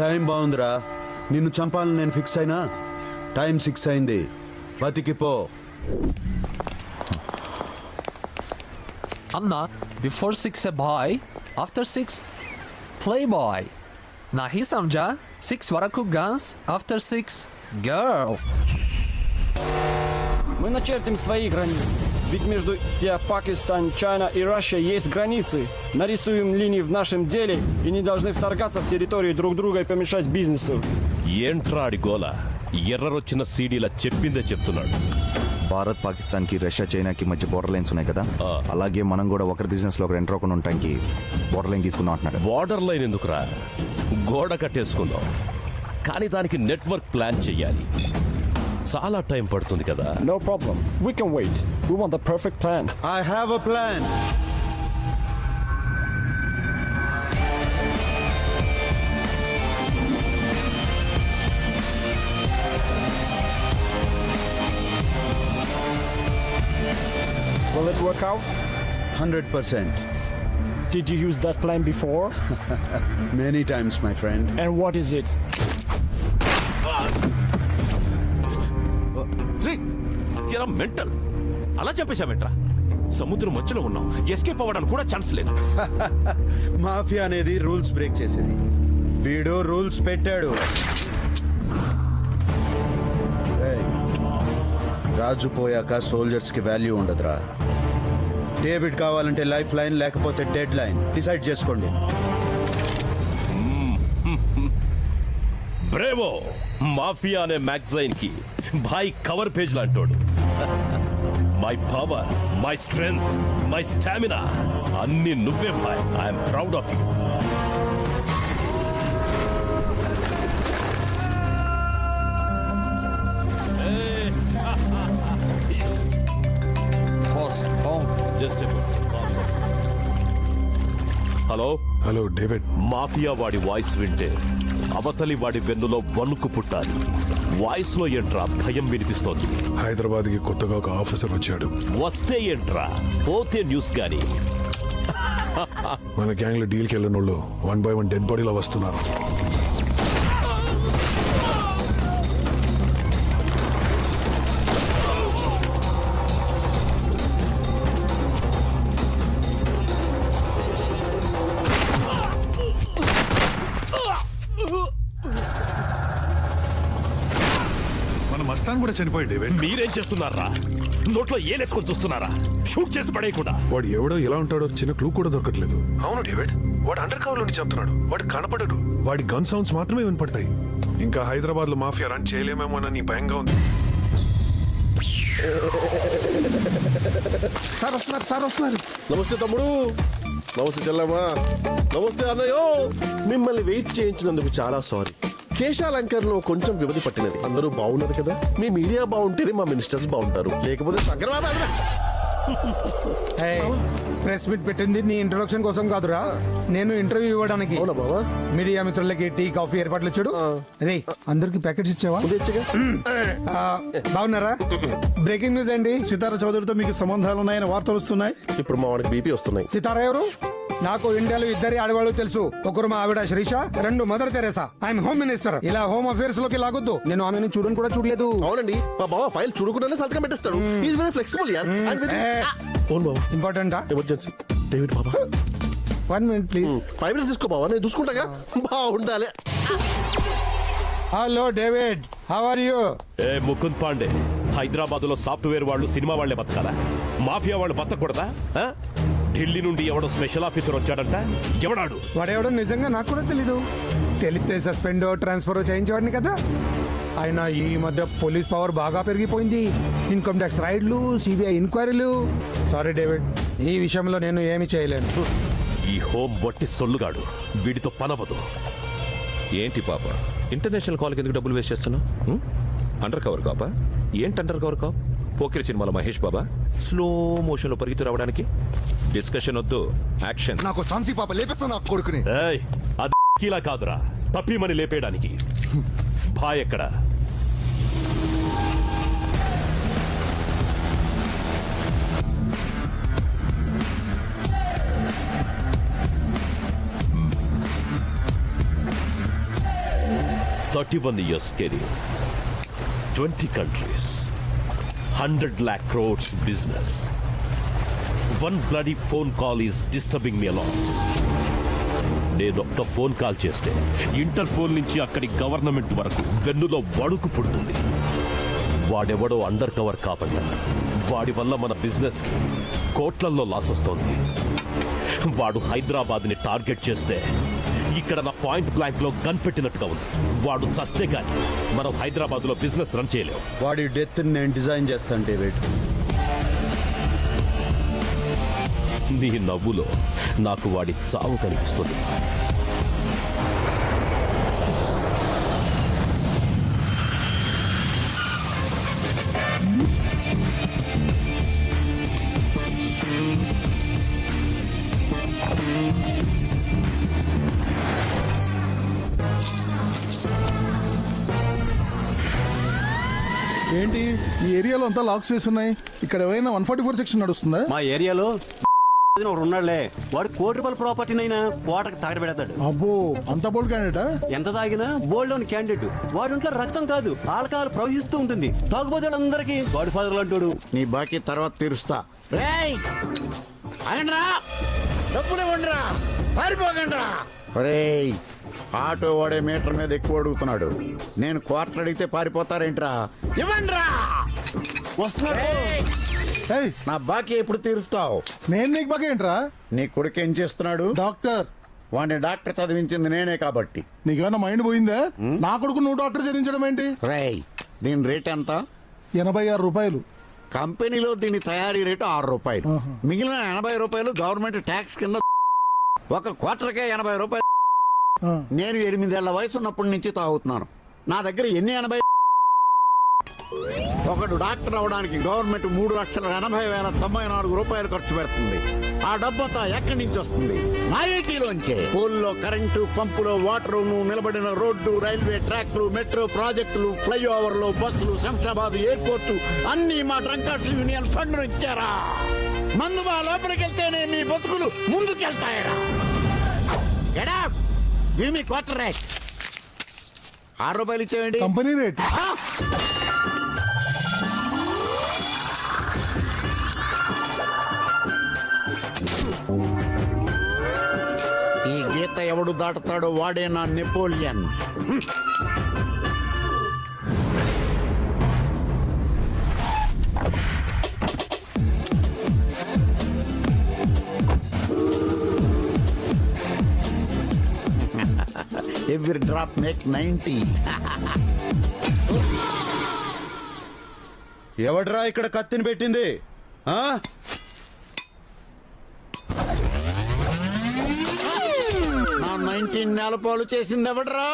Time బాగుందిరా నిన్ను చంపాలని నేను ఫిక్స్ అయినా టైం సిక్స్ అయింది బతికిపో Anna, before six a boy, after six, playboy. Nahi samjha? Six varaku guns, after six, girls. Мы начертим свои границы. Ведь между Индия, Пакистан, Чайна и Россия есть границы. Нарисуем линии в нашем деле и не должны вторгаться в территории друг друга и помешать бизнесу. ఏంట్రా ఆడి గోల ఎర్రరొచ్చిన సీడీలా చెప్పిందే చెప్తున్నాడు భారత్ పాకిస్తాన్ కి రష్యా చైనాకి మధ్య బోర్డర్ లైన్స్ ఉన్నాయి కదా ఆ. అలాగే మనం కూడా ఒకరి బిజినెస్ లో ఒకరు ఎంటర్ అవ్వకుండా ఉండటానికి బోర్డర్ లైన్ తీసుకుందాం అంటున్నాడు బార్డర్ లైన్ ఎందుకురా గోడ కట్టేసుకుందాం కానీ దానికి నెట్వర్క్ ప్లాన్ చెయ్యాలి చాలా టైం పడుతుంది కదా No problem. We can wait. We want the perfect plan. I have a plan Will it work out? Hundred percent Did you use that plan before? Many times my friend And what is it? ఎరా mental. అలా చంపేశామేంట్రా సముద్రం మధ్యలో ఉన్నాం. Escape అవ్వడానికి కూడా chance లేదు. Mafia అనేది రూల్స్ బ్రేక్ చేసేది. వీడు రూల్స్ పెట్టాడు. రాజు పోయాక సోల్జర్స్కి వాల్యూ ఉండదురా. డేవిడ్ కావాలంటే లైఫ్ లైన్ లేకపోతే డెడ్ లైన్. డిసైడ్ చేసుకోండి. బ్రేవో! మాఫియా అనే మ్యాగజైన్కి భాయ్ cover page లాంటోడు. My power my strength my stamina అన్ని నువ్వే భాయ్. I'm proud of you Boss, phone. Just hello? Hello David. Mafia వాడి వాయిస్ వింటే అవతలి వాడి వెన్నులో వణుకు పుట్టాలి. వాయిస్లో ఏంట్రా భయం వినిపిస్తోంది? హైదరాబాద్కి కొత్తగా ఒక ఆఫీసర్ వచ్చాడు. వస్తే ఏంట్రా? పోతే న్యూస్ గాని. మన గ్యాంగ్లో డీల్కి వెళ్ళిన వాళ్ళు వన్ బై వన్ డెడ్ బాడీలో వస్తున్నారు. మస్తాన్ కూడా చనిపోయాడు డేవిడ్. మీరేం చేస్తున్నారా? నోట్లో ఏలేసుకొని చూస్తున్నారా? షూట్ చేసి పడేయకుండా. వాడు ఎవడో ఎలా ఉంటాడో చిన్న క్లూ కూడా దొరకట్లేదు. అవును డేవిడ్. వాడు అండర్ కవర్ నుండి చెప్తున్నాడు. వాడు కనపడడు. వాడి గన్ సౌండ్స్ మాత్రమే వినపడతాయి. ఇంకా హైదరాబాద్లో మాఫియా రన్ చేయలేమేమోనని భయంగా ఉంది. సార్ వస్తున్నారు సార్ వస్తున్నారు. నమస్తే తమ్ముడు. నమస్తే చెల్లమ్మా. నమస్తే అన్నయ్యో. మిమ్మల్ని వెయిట్ చేయించినందుకు చాలా సారీ. కేశాలంకర్లో కొంచెం వ్యవధి పట్టినది. అందరూ బాగున్నారు కదా? మీ మీడియా బాగుంటేనే మా మినిస్టర్స్ బాగుంటారు. లేకపోతే ప్రెస్ మీట్ పెట్టింది నీ ఇంట్రొడక్షన్ కోసం కాదురా. నేను ఇంటర్వ్యూ ఇవ్వడానికి. మీడియా మిత్రులకి టీ కాఫీ ఏర్పాట్లు చూడు. రే అందరికి ప్యాకెట్స్ ఇచ్చావా? బాగున్నారా? బ్రేకింగ్ న్యూస్ అండి సితార చౌదరితో మీకు సంబంధాలు ఉన్నాయని వార్తలు వస్తున్నాయి. ఇప్పుడు మా వాడికి బీపీ వస్తున్నాయి. సితారా ఎవరు? నాకు ఇండియాలో ఇద్దరి ఆడవాళ్ళు తెలుసు. ఒకరు మా ఆవిడ శ్రీష రెండు Mother Teresa. I'm home minister ఇలా హోమ్ అఫేర్స్లోకి లాగొద్దు. నేను ఆమెను చూడని కూడా చూడలేదు. అవునండి. మా బావ ఫైల్ చూడకుండానే సంతకం పెట్టేస్తాడు. ఈజ్ వెరీ ఫ్లెక్సిబుల్ యార్ ఫోన్ బావ. ఇంపార్టెంటా emergency David Baba one minute please five minutes తీసుకో బావా. నేను చూసుకుంటాగా బాగుండాలి hello David how are you ఏ ముకుంద్ పాండే. హైదరాబాద్లో సాఫ్ట్వేర్ వాళ్ళు సినిమా వాళ్ళే బతకాలా? మాఫియా వాళ్ళు బతకూడదా? ఆ? ఢిల్లీ నుండి ఎవడో స్పెషల్ ఆఫీసర్ వచ్చాడంట? ఎవడాడు? వాడెవడో నిజంగా నాకు కూడా తెలీదు. తెలిస్తే సస్పెండ్ ట్రాన్స్ఫర్ చేయించేవాడిని కదా. అయినా ఈ మధ్య పోలీస్ పవర్ బాగా పెరిగిపోయింది. ఇన్కమ్ ట్యాక్స్ రైడ్లు సిబిఐ ఎంక్వైరీలు సారీ డేవిడ్ ఈ విషయంలో నేను ఏమి చేయలేను. ఈ హోం వట్టి సొల్లుగాడు. వీడితో పనవదు ఏంటి పాప? ఇంటర్నేషనల్ కాల్కి ఎందుకు డబ్బులు వేస్ట్ చేస్తున్నావు? అండర్ కవర్ కాపా ఏంటి అండర్ కవర్ కాప్ పోకిరి సినిమాలో మహేష్ బాబా? స్లో మోషన్లో పరిగెత్తు రావడానికి? డిస్కషన్ వద్దు. యాక్షన్ నాకు ఛాన్సీ పాప లేపిస్తాను నా కొడుకుని. ఏయ్ అది ఇలా కాదురా. తప్పిమని లేపేయడానికి. భాయ్ ఎక్కడ? Thirty one years career twenty countries hundred lakh crores business one bloody phone call is disturbing me a lot నేను ఒక్క ఫోన్ కాల్ చేస్తే ఇంటర్పోల్ నుంచి అక్కడి గవర్నమెంట్ వరకు వెన్నులో వణుకు పుడుతుంది. వాడెవడో అండర్ కవర్ కాబట్ట వాడి వల్ల మన బిజినెస్కి కోట్లల్లో లాస్ వస్తోంది. వాడు హైదరాబాద్ని టార్గెట్ చేస్తే ఇక్కడ నా పాయింట్ బ్లాంక్లో గన్ పెట్టినట్టుగా ఉంది. వాడు చస్తే కానీ మనం హైదరాబాద్లో బిజినెస్ రన్ చేయలేము వాడి డెత్ నేను డిజైన్ చేస్తాను డేవిడ్ నీ నవ్వులో నాకు వాడి చావు కనిపిస్తుంది. ఏంటి? ఈ ఏరియాలో అంతా లాక్స్ వేసి ఉన్నాయి ఇక్కడ ఏమైనా వన్ ఫార్టీ ఫోర్ సెక్షన్ నడుస్తుందా? మా ఏరియాలో ఒకడు ఉన్నాడులే. వాడు కోటి రూపాయల ప్రాపర్టీనైనా కోటకు తగడబెడతాడు అబ్బో అంత బోల్డ్ క్యాండిడేటా ఎంత తాగినా బోల్డ్ క్యాండిడేట్ వాడి ఒంట్లో రక్తం కాదు ఆల్కహాల్ ప్రవహిస్తూ ఉంటుంది. తాగుబోతే అందరికి గాడ్ ఫాదర్ అంటాడు. నీ బాకీ తర్వాత తీరుస్తా. రేయ్! ఆటో వాడే మీటర్ మీద ఎక్కువ అడుగుతున్నాడు. నేను క్వార్టర్ అడిగితే పారిపోతారేంట్రా? ఇవ్వండిరా! వస్తున్నాడు. ఏయ్. నా బాకీ ఎప్పుడు తీరుస్తావు? నేను నీకు బాగా ఏంట్రా? నీ కొడుకు ఏం చేస్తున్నాడు? డాక్టర్. వాడిని డాక్టర్ చదివించింది నేనే కాబట్టి. నీకేమైనా మైండ్ పోయిందా? నా కొడుకు నువ్వు డాక్టర్ చదివించడం ఏంటి? రేయ్ దీని రేట్ ఎంత? ఎనభై ఆరు రూపాయలు. కంపెనీలో దీని తయారీ రేటు ఆరు రూపాయలు. మిగిలిన ఎనభై రూపాయలు గవర్నమెంట్ ట్యాక్స్ కింద ఒక క్వార్టర్కే ఎనభై రూపాయలు. నేను ఎనిమిదేళ్ళ వయసు ఉన్నప్పటి నుంచి తాగుతున్నాను. నా దగ్గర ఎన్ని ఎనభై ఒకడు డాక్టర్ అవడానికి గవర్నమెంట్ మూడు లక్షల ఎనభై వేల తొంభై నాలుగు రూపాయలు ఖర్చు పెడుతుంది. ఆ డబ్బంతా ఎక్కడి నుంచి వస్తుంది? నా ఏటీలోంచే. పోల్లో కరెంటు పంపులో వాటర్ నిలబడిన రోడ్డు రైల్వే ట్రాక్లు మెట్రో ప్రాజెక్టులు ఫ్లైఓవర్లు బస్సులు శంషాబాద్ ఎయిర్పోర్టు అన్ని మా డ్రంకర్స్ యూనియన్ ఫండ్ ఇచ్చారా? మందు మా లోపలికి వెళ్తేనే మీ బతుకులు ముందుకెళ్తాయరా? me quarter rate. ఆరు రూపాయలు ఇచ్చేయండి. Company rate. గీత ఎవడు దాటుతాడో వాడే నా Napoleon. Every drop make ninety ఎవడ్రా ఇక్కడ కత్తిని పెట్టింది? ఆ? నా నైన్టీన్ నెల పాలు చేసింది ఎవడరా?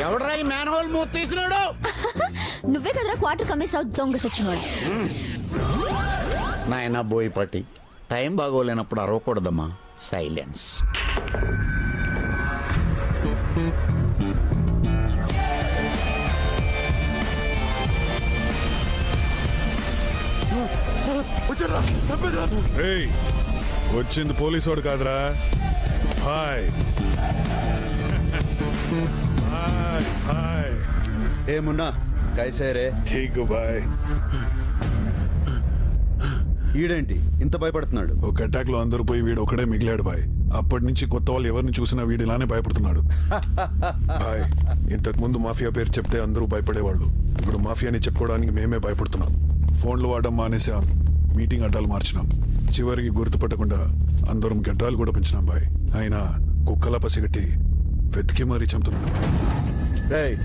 ఎవడరా ఈ మ్యాన్ హోల్ మూత తీసినాడు? నువ్వే కదరా క్వార్టర్ కమ్మేసావు దొంగ సచ్చినోడు. నాయన బోయపాటి టైం బాగోలేనప్పుడు అరవకూడదమ్మా. సైలెన్స్. ఏయ్ వచ్చింది పోలీసోడు కాదురా. Hi hi hi. ఏమున్నా కైసేరే. ఠీక్ బాయ్. ఈడేంటి? ఇంత భయపడుతున్నాడు. ఒక అటాక్లో అందరూ పోయి వీడు ఒకడే మిగిలాడు బాయ్. అప్పటి నుంచి కొత్త వాళ్ళు ఎవరిని చూసినా వీడు ఇలానే భయపడుతున్నాడు. బాయ్ ఇంతకు ముందు మాఫియా పేరు చెప్తే అందరూ భయపడేవాళ్ళు. ఇప్పుడు మాఫియాని చెప్పుకోవడానికి మేమే భయపడుతున్నాం. ఫోన్లు వాడడం మానేసాం మీటింగ్ అడ్డాలు మార్చినాం. చివరికి గుర్తుపట్టకుండా అందరం గడ్డాలు కూడా పెంచినాం బాయ్. అయినా కుక్కలా పసిగట్టి వెతికి మరీ చంపుతున్నాడు రేయ్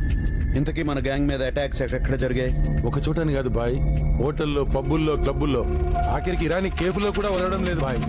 ఇంతకీ మన గ్యాంగ్ మీద అటాక్స్ ఎక్కడ జరిగాయి? ఒక చోటని కాదు బాయ్. హోటల్లో పబ్బుల్లో క్లబ్బుల్లో. ఆఖరికి ఇరానీ కేఫ్లో కూడా వదలడం లేదు బాయ్.